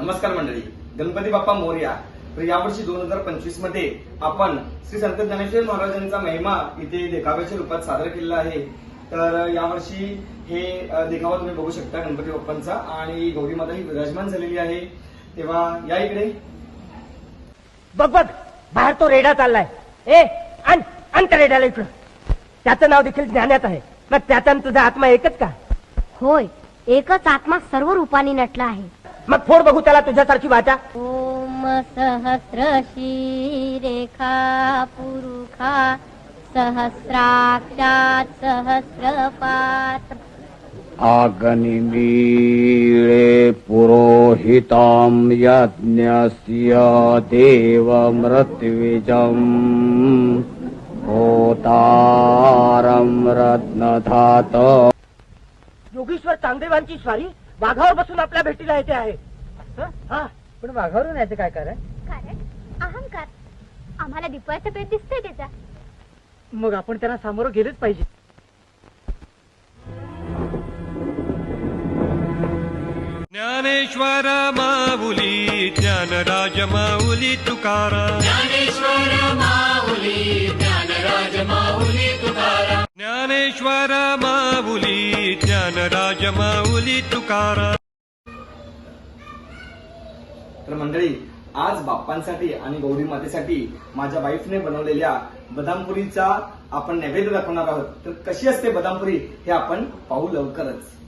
नमस्कार मंडळी गणपती बाप्पा मोर्या. तर यावर्षी दोन हजार पंचवीसमध्ये आपण श्री संत ज्ञानेश्वर महाराजांचा महिमा इथे देखाव्याच्या रूपात सादर केलेला आहे. तर यावर्षी हे देखावा तुम्ही बघू शकता गणपती बाप्पांचा आणि गौरी माता ही विराजमान झालेली आहे. तेव्हा या इकडे. बघ बघ बाहेर तो रेडा चाललाय. ए त्या रेड्याला इकडं. त्याचं नाव देखील ज्ञानात आहे. मग त्याचा आणि तुझा आत्मा एकच का? होय एकच आत्मा सर्व रूपाने नटला आहे. मग फोड बघू त्याला तुझ्यासारखी वाचा. ओम सहस्र रेखा पुरुखा सहस्राक्षात सहस्रपात। आगनिमीळे पुरोहितां यज्ञस्य देवमृत्विजम् होतारं रत्नधात योगेश्वर चांगदेवांची स्वारी वाघावर बसून आपल्या भेटीला येते आहे. हं? पण वाघावरून यायचं काय कारण? कारण अहंकार. आम्हाला दीपाचं पेट दिसतंय त्याचा. मग आपण त्यांना सामोरं गेलेच पाहिजे. ज्ञानेश्वर माऊली ज्ञानराज माऊली तुकारा ज्ञानेश्वर माऊली ज्ञानराज माऊली तुकारा तर मंडळी आज बाप्पांसाठी आणि गौरी मातेसाठी माझ्या वाईफने बनवलेल्या बदामपुरीचा आपण नैवेद्य दाखवणार आहोत. तर कशी असते बदामपुरी हे आपण पाहू लवकरच.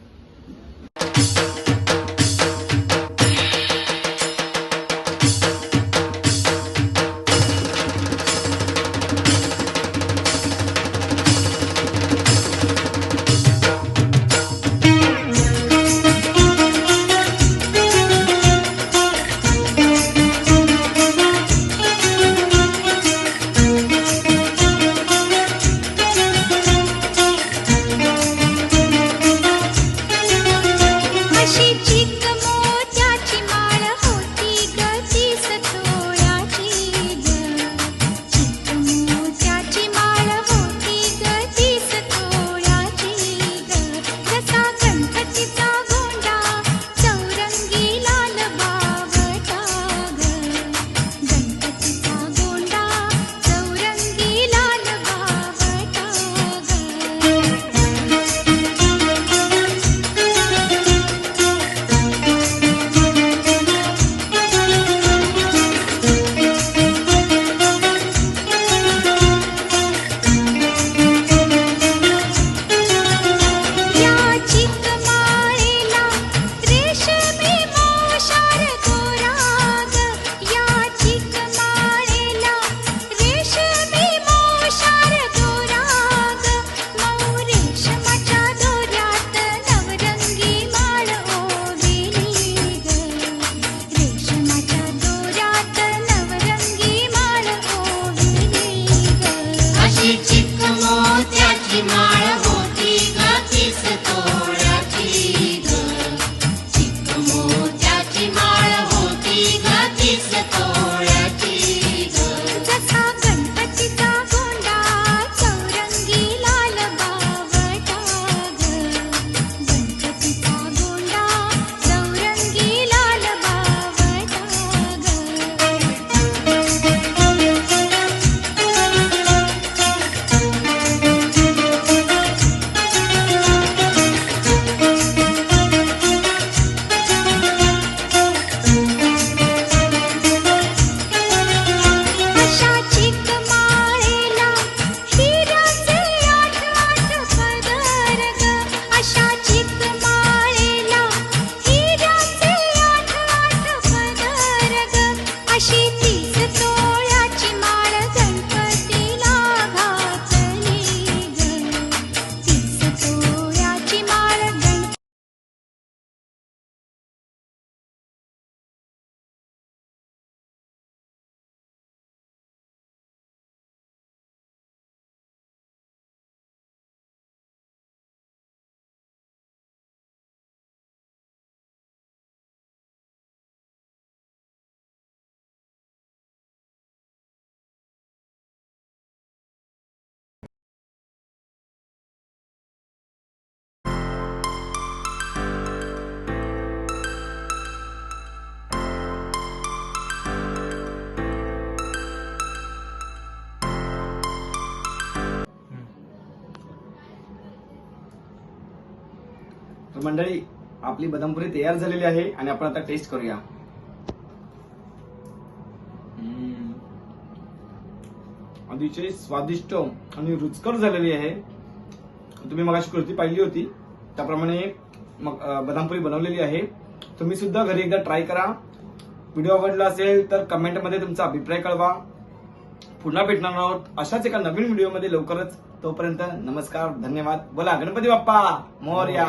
Fatima 是提 तर मंडळी आपली बदामपुरी तयार झालेली आहे आणि आपण आता टेस्ट करूया. अतिशय स्वादिष्ट आणि रुचकर झालेली आहे. तुम्ही मगाशी कृती पाहिली होती. त्याप्रमाणे बदामपुरी बनवलेली आहे. तुम्ही सुद्धा घरी एकदा ट्राय करा. व्हिडिओ आवडला असेल तर कमेंटमध्ये तुमचा अभिप्राय कळवा. पुन्हा भेटणार आहोत अशाच एका नवीन व्हिडिओमध्ये लवकरच. तोपर्यंत नमस्कार धन्यवाद. बोला गणपती बाप्पा मोरया.